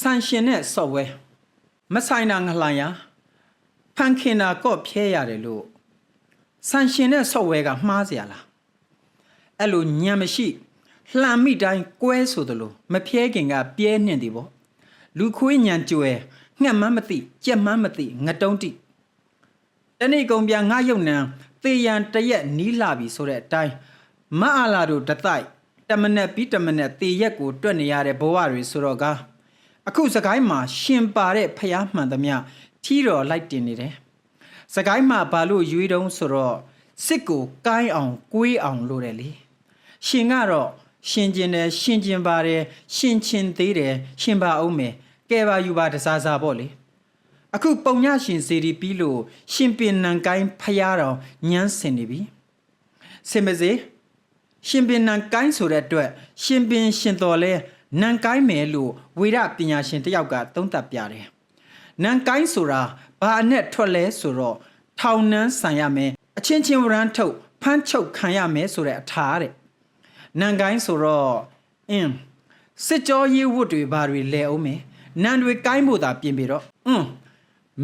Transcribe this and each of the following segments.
ဆန်ရှင်တဲ့ software မဆိုင်တာငလှန်ရဖန်ခင်တာကော့ဖြဲရတယ်လို့ဆန်ရှင်တဲ့ software ကမှားเสียလားအဲ့လိုညံမရှိလှန်မိတိုင်းကွဲဆိုသလိုမဖြဲခင်ကပြဲနှင်တယ်ပေါ့လူခွေးညံကြွယ်ငှက်မန်းမသိကြက်မန်းမသိငတုံးတိတနေ့ကုန်ပြန်ငါယုံနံသေရန်တရက်နီးလာပြီဆိုတဲ့အတိုင်းမအားလာတို့တတိုက်တမနဲ့ပြီးတမနဲ့သေရက်ကိုတွက်နေရတဲ့ဘဝတွေဆိုတော့ကား အခုစကိုင်းမှာရှင်ပါတဲ့ဖျားမှန်သမျှထီတော်လိုက်တင်နေတယ်။စကိုင်းမှာဘာလို့ရွေးတုံးဆိုတော့စစ်ကိုကိုင်းအောင်ကွေးအောင်လို့တယ်လေ။ရှင်ကတော့ရှင်ကျင်တယ်ရှင်ကျင်ပါတယ်ရှင်ချင်သေးတယ်ရှင်ပါအောင်မယ်ကဲပါယူပါတစားစားပေါ့လေ။အခုပုံညရှင်စီဒီပြီးလို့ရှင်ပင်နံကိုင်းဖျားတော်ညမ်းစင်နေပြီ။စင်ပါစေရှင်ပင်နံကိုင်းဆိုတဲ့အတွက်ရှင်ပင်ရှင်တော်လဲ နံကိုင်းမယ်လို့ဝေရပညာရှင်တစ်ယောက်ကသုံးသပ်ပြတယ်။နံကိုင်းဆိုတာဘာအနဲ့ထွက်လဲဆိုတော့ထောင်နှန်းဆန်ရမယ်အချင်းချင်းဝရမ်းထုတ်ဖမ်းချုပ်ခံရမယ်ဆိုတဲ့အထာတဲ့။နံကိုင်းဆိုတော့အင်းစစ်ကြောရေးဝတ်တွေဘာတွေလဲအောင်မယ်။နံတွေကိုင်းဖို့သာပြင်ပြီးတော့အင်း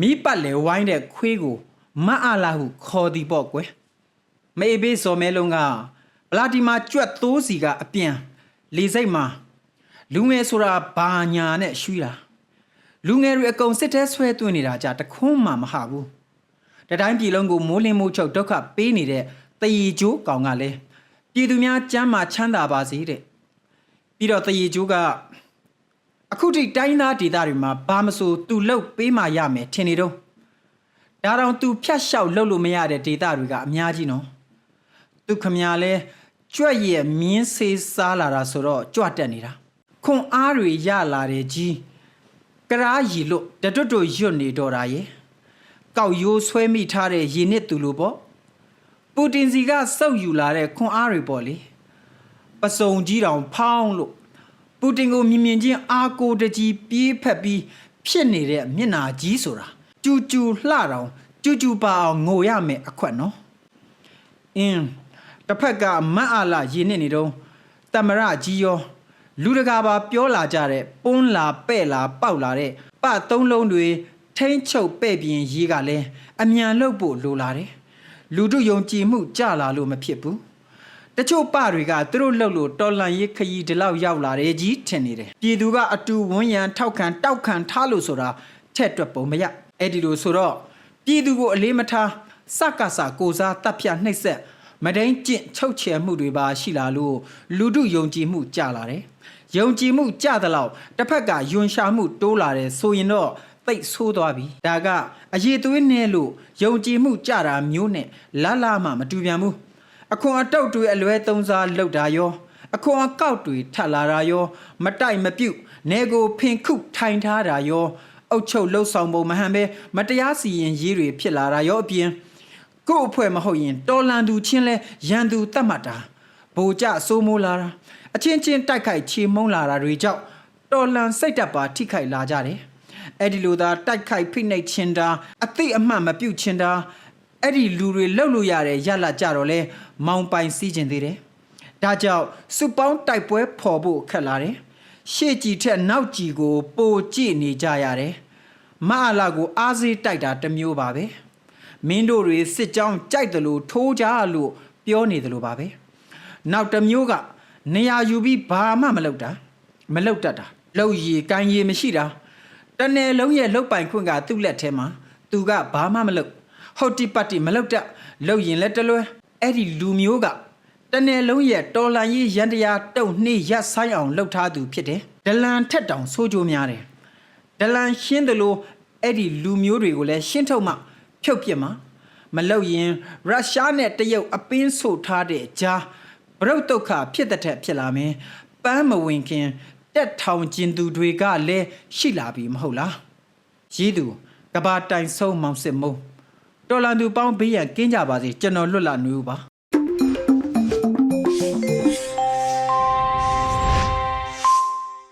မိပတ်လေဝိုင်းတဲ့ခွေးကိုမအားလာဟုခေါ်သည်ပေါ့ကွယ်။မေဘေးစော်မဲလုံးကဗလာတီမာကြွက်သိုးစီကအပြန်လေစိတ်မှာ လူငယ်ဆိုတာဘာညာနဲ့ရှူးတာလူငယ်တွေအကုန်စစ်တဲဆွဲသွင်းနေတာကြတခွန်းမှမဟာဘူးတတိုင်းပြည်လုံးကိုမိုးလင်းမိုးချုပ်ဒုက္ခပေးနေတဲ့တရီကျိုးကောင်ကလည်းပြည်သူများကျမ်းမာချမ်းသာပါစေတဲ့ပြီးတော့တရီကျိုးကအခုထိတိုင်းသားဒေသတွေမှာဘာမဆိုသူလှုပ်ပေးမှရမယ်ထင်နေတော့ဒါတောင်သူဖြတ်လျှောက်လှုပ်လို့မရတဲ့ဒေသတွေကအများကြီးနော်သူခမညာလဲကြွက်ရဲ့မြင်းစေးစားလာတာဆိုတော့ကြွတက်နေတာ ခွန်အားတွေရလာတဲ့ကြီးကရာရီလို့တတွတ်တွတ်ရွတ်နေတော့တာရဲ့ကောက်ရိုးဆွဲမိထားတဲ့ရေနစ်သူလိုပေါ့ပူတင်စီကစောက်ယူလာတဲ့ခွန်အားတွေပေါ့လေပစုံကြီးတောင်ဖောင်းလို့ပူတင်ကိုမြင်မြင်ချင်းအာကိုတကြီးပြေးဖက်ပြီးဖြစ်နေတဲ့မျက်နာကြီးဆိုတာကျူကျူလှတောင်ကျူကျူပါအောင်ငိုရမယ်အခွက်နော်အင်းတစ်ဖက်ကမတ်အားလာရင်းနေနေတော့တမရကြီးရော လူတကာပါပြောလာကြတဲ့ပွန်းလာပဲ့လာပေါက်လာတဲ့ပသုံးလုံးတွေထိမ့်ချုပ်ပဲ့ပြင်းရေးကလည်းအမြန်လှုပ်ဖို့လိုလာတယ်လူတို့ယုံကြည်မှုကြလာလို့မဖြစ်ဘူးတချို့ပတွေကသူတို့လှုပ်လို့တော်လန်ရေးခရီးဒီလောက်ရောက်လာတယ်ကြီးထင်နေတယ်ပြည်သူကအတူဝန်းရံထောက်ခံတောက်ခံထားလို့ဆိုတာထက်တွက်ပုံမရအဲ့ဒီလိုဆိုတော့ပြည်သူကိုအလေးမထားစကစကိုစားတပ်ဖြတ်နှိပ်စက် မဒိန်ကျင့်ချုပ်ချယ်မှုတွေပါရှိလာလို့လူတို့ယုံကြည်မှုကြလာတယ်ယုံကြည်မှုကြသလောက်တစ်ဖက်ကယွန်ရှာမှုတိုးလာတယ်ဆိုရင်တော့သိပ်ဆိုးသွားပြီဒါကအရေးသွေးနဲ့လို့ယုံကြည်မှုကြတာမျိုးနဲ့လာလာမှမတူပြန်ဘူးအခွန်အတုတ်တွေအလွဲသုံးစားလောက်တာရော အခွန်အကောက်တွေထပ်လာတာရော မတိုက်မပြုတ်နေကိုဖင်ခုထိုင်ထားတာရောအုတ်ချုပ်လှုပ်ဆောင်ပုံမဟန်ပဲမတရားစီရင်ရေးတွေဖြစ်လာတာရောအပြင် ကို့အဖွဲ့မဟုတ်ရင်တော်လန်သူချင်းလဲရန်သူတတ်မှတ်တာဗိုလ်ကြစိုးမိုးလာတာအချင်းချင်းတိုက်ခိုက်ချေမှုန်းလာတာတွေကြောင့်တော်လန်စိတ်တက်ပါထိခိုက်လာကြတယ်အဲ့ဒီလိုသာတိုက်ခိုက်ဖိနှိပ်ချင်းတာအသိအမှတ်မပြုတ်ချင်းတာအဲ့ဒီလူတွေလှုပ်လို့ရတဲ့ရလကြတော့လဲမောင်ပိုင်စီးကျင်သေးတယ်။ဒါကြောင့်စုပေါင်းတိုက်ပွဲဖော်ဖို့ခက်လာတယ်။ရှေ့ကြည်ထက်နောက်ကြည်ကို ပိုကြည့်နေကြရတယ်။မအလာကိုအားစေးတိုက်တာတစ်မျိုးပါပဲ။ မင်းတို့တွေစစ်ကြောင်းကြိုက်တယ်လို့ထိုးကြလို့ပြောနေတယ်လို့ပါပဲ။နောက်တစ်မျိုးကနေရာယူပြီးဘာမှမလုပ်တာမလုပ်တတ်တာလှုပ်ရည်ကန်ရည်မရှိတာတနယ်လုံးရဲ့လှုပ်ပိုင်ခွင့်ကသူ့လက်ထဲမှာသူကဘာမှမလုပ်ဟုတ်တိပတ်တိမလောက်တလှုပ်ရင်လည်းတလွဲအဲ့ဒီလူမျိုးကတနယ်လုံးရဲ့တော်လန်ရေးရန်တရားတုံနှိရက်ဆိုင်အောင်လှုပ်ထားသူဖြစ်တယ်ဒလန်ထက်တောင်ဆိုးကြိုးများတယ်ဒလန်ရှင်းတယ်လို့အဲ့ဒီလူမျိုးတွေကိုလည်းရှင်းထုတ်မှ ဖြုတ်ပြစ်မှာမလောက်ရင်ရုရှားနဲ့တရုတ်အပင်းဆိုထားတဲ့ဂျာဗရုတ်ဒုက္ခဖြစ်တဲ့ထက်ဖြစ်လာမယ်ပန်းမဝင်ခင်တက်ထောင်ကျင်သူတွေကလည်းရှိလာပြီမဟုတ်လားရေးသူကဘာတိုင်ဆုံးမောင်စစ်မုံတော်လန်သူပေါင်းဘေးရန်ကင်းကြပါစေကျွန်တော်လွတ်လာနေဦးပါ